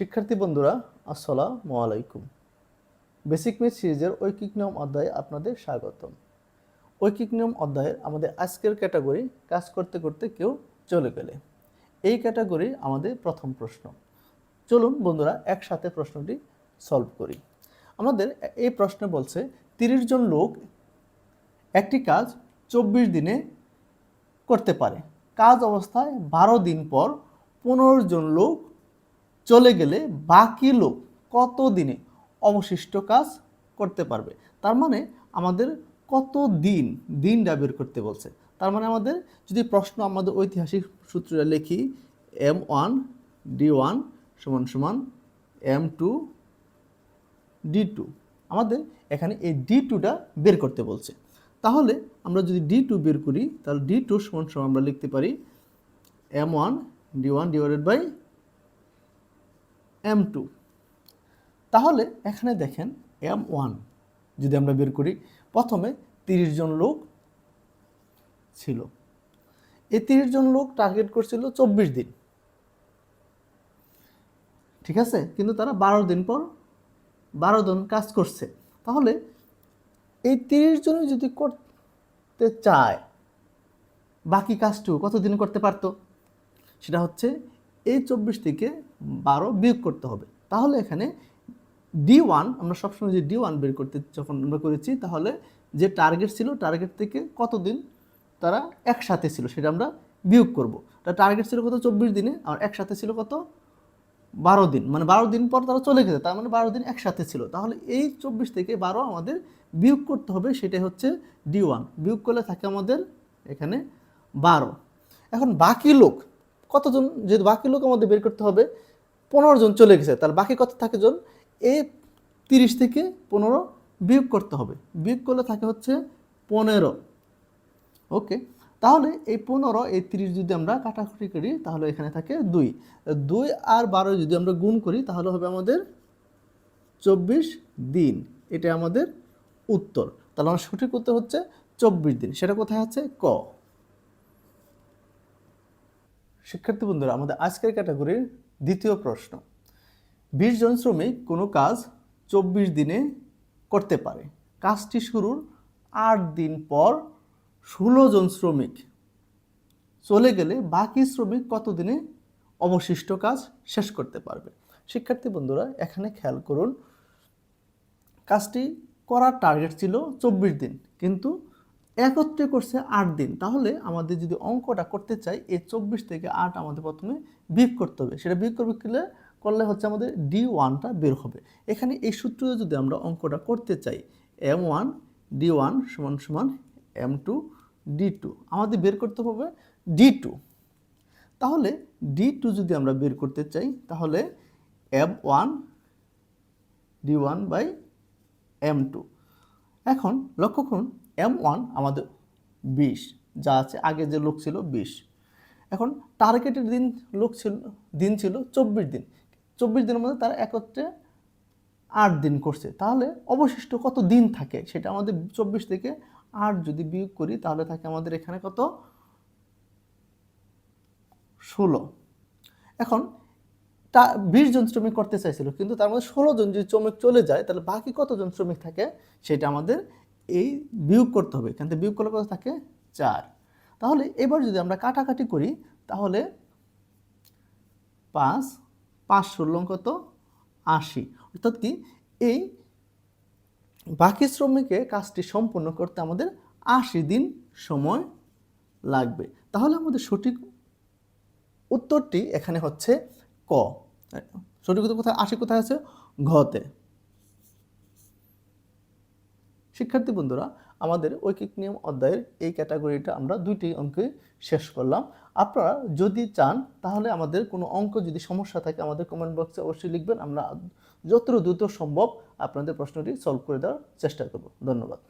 শিক্ষার্থী বন্ধুরা, আসসালামু আলাইকুম। বেসিক ম্যাথ সিরিজের ঐকিক নিয়ম অধ্যায়ে আপনাদের স্বাগতম। ঐকিক নিয়ম অধ্যায়ের আমাদের আজকের ক্যাটাগরি, কাজ করতে করতে কেউ চলে গেলে। এই ক্যাটাগরি আমাদের প্রথম প্রশ্ন। চলুন বন্ধুরা, একসাথে প্রশ্নটি সলভ করি। আমাদের এই প্রশ্নে বলছে, তিরিশ জন লোক একটি কাজ চব্বিশ দিনে করতে পারে। কাজ অবস্থায় বারো দিন পর পনেরো জন লোক চলে গেলে বাকি লোক কত দিনে অবশিষ্ট কাজ করতে পারবে? তার মানে আমাদের কত দিন দিনটা বের করতে বলছে? তার মানে আমাদের যদি প্রশ্ন আমাদের ঐতিহাসিক সূত্রটা লিখি, এম ওয়ান, ডি ওয়ান সমান সমান এম টু, ডি টু। আমাদের এখানে এই ডি টুটা বের করতে বলছে। তাহলে আমরা যদি ডি টু বের করি, তাহলে ডি টু সমান সমান আমরা লিখতে পারি M one, D one divided by M two তাহলে এখানে দেখেন এম ওয়ান যদি আমরা বের করি, প্রথমে তিরিশ জন লোক ছিল। এই তিরিশ জন লোক টার্গেট করছিল চব্বিশ দিন। ঠিক আছে? কিন্তু তারা বারো দিন পর বারো জন কাজ করছে। তাহলে এই তিরিশ জনে যদি করতে চায়, বাকি কাজটুকু কতদিন করতে পারতো? সেটা হচ্ছে এই চব্বিশ থেকে বারো বিয়োগ করতে হবে। তাহলে এখানে ডি ওয়ান আমরা সবসময় যে ডি ওয়ান বের করতে যখন আমরা করেছি, তাহলে যে টার্গেট ছিল টার্গেট থেকে কতদিন তারা একসাথে ছিল, সেটা আমরা বিয়োগ করব। তা টার্গেট ছিল কত? চব্বিশ দিনে, আর একসাথে ছিল কত? বারো দিন মানে বারো দিন পর তারা চলে গেছে, তার মানে বারো দিন একসাথে ছিল। তাহলে এই চব্বিশ থেকে বারো আমাদের বিয়োগ করতে হবে, সেটাই হচ্ছে ডি ওয়ান বিয়োগ করলে থাকে আমাদের এখানে বারো। এখন বাকি লোক কতজন, যেহেতু বাকি লোক আমাদের বের করতে হবে, পনেরো জন চলে গেছে। তাহলে বাকি কত থাকে জন? এই তিরিশ থেকে পনেরো বিয়োগ করতে হবে। বিয়োগ করলে থাকে হচ্ছে পনেরো। ওকে, তাহলে এই পনেরো, এই তিরিশ যদি আমরা কাটাকুটি করি, তাহলে এখানে থাকে দুই। দুই আর বারো যদি আমরা গুণ করি, তাহলে হবে আমাদের চব্বিশ দিন। এটা আমাদের উত্তর। তাহলে আমার সঠিক উত্তর হচ্ছে চব্বিশ দিন। সেটা কোথায় আছে? ক। শিক্ষার্থী বন্ধুরা, আমাদের আজকের ক্যাটাগরির দ্বিতীয় প্রশ্ন। বিশ জন শ্রমিক কোনো কাজ চব্বিশ দিনে করতে পারে। কাজটি শুরুর আট দিন পর ষোলো জন শ্রমিক চলে গেলে বাকি শ্রমিক কতদিনে অবশিষ্ট কাজ শেষ করতে পারবে? শিক্ষার্থী বন্ধুরা, এখানে খেয়াল করুন, কাজটি করার টার্গেট ছিল চব্বিশ দিন। কিন্তু একত্রে করছে আট দিন। তাহলে আমাদের যদি অঙ্কটা করতে চাই এই চব্বিশ থেকে আট আমাদের প্রথমে বিয়োগ করতে হবে। সেটা বিয়োগ করবে করলে করলে হচ্ছে আমাদের ডি ওয়ানটা বের হবে। এখানে এই সূত্রে যদি আমরা অঙ্কটা করতে চাই এম ওয়ান ডি ওয়ান সমান সমান এম টু ডি টু আমাদের বের করতে হবে ডি টু তাহলে ডি টু যদি আমরা বের করতে চাই, তাহলে M one D one by M two এখন লক্ষ্য করুন এম ওয়ান আমাদের বিশ, যা আছে আগে যে লোক ছিল বিশ। এখন টার্গেটের দিন লোক ছিল, দিন ছিল চব্বিশ দিন। চব্বিশ দিনের মধ্যে তারা একত্রে আট দিন করছে। তাহলে অবশিষ্ট কত দিন থাকে? সেটা আমাদের চব্বিশ থেকে আট যদি বিয়োগ করি, তাহলে থাকে আমাদের এখানে কত? ষোলো। এখন তা বিশ জন শ্রমিক করতে চাইছিল, কিন্তু তার মধ্যে ষোলো জন যদি শ্রমিক চলে যায়, তাহলে বাকি কতজন শ্রমিক থাকে সেটা আমাদের এই বিয়োগ করতে হবে। থেকে বিয়োগ করলে কত থাকে? চার। তাহলে এবার যদি আমরা কাটাকাটি করি, তাহলে পাঁচ পাঁচ ষোলো কত আশি। অর্থাৎ কি? এই বাকি শ্রমিকে কাজটি সম্পূর্ণ করতে আমাদের আশি দিন সময় লাগবে। তাহলে আমাদের সঠিক উত্তরটি এখানে হচ্ছে ক। সঠিক উত্তর কোথায়? আশি কোথায় আছে? ঘতে। শিক্ষার্থী বন্ধুরা, আমাদের ঐকিক নিয়ম অধ্যায়ের এই ক্যাটাগরিটা আমরা দুইটি অঙ্কে শেষ করলাম। আপনারা যদি চান, তাহলে আমাদের কোনো অঙ্ক যদি সমস্যা থাকে, আমাদের কমেন্ট বক্সে অবশ্যই লিখবেন। আমরা যত দ্রুত সম্ভব আপনাদের প্রশ্নটি সলভ করে দেওয়ার চেষ্টা করব। ধন্যবাদ।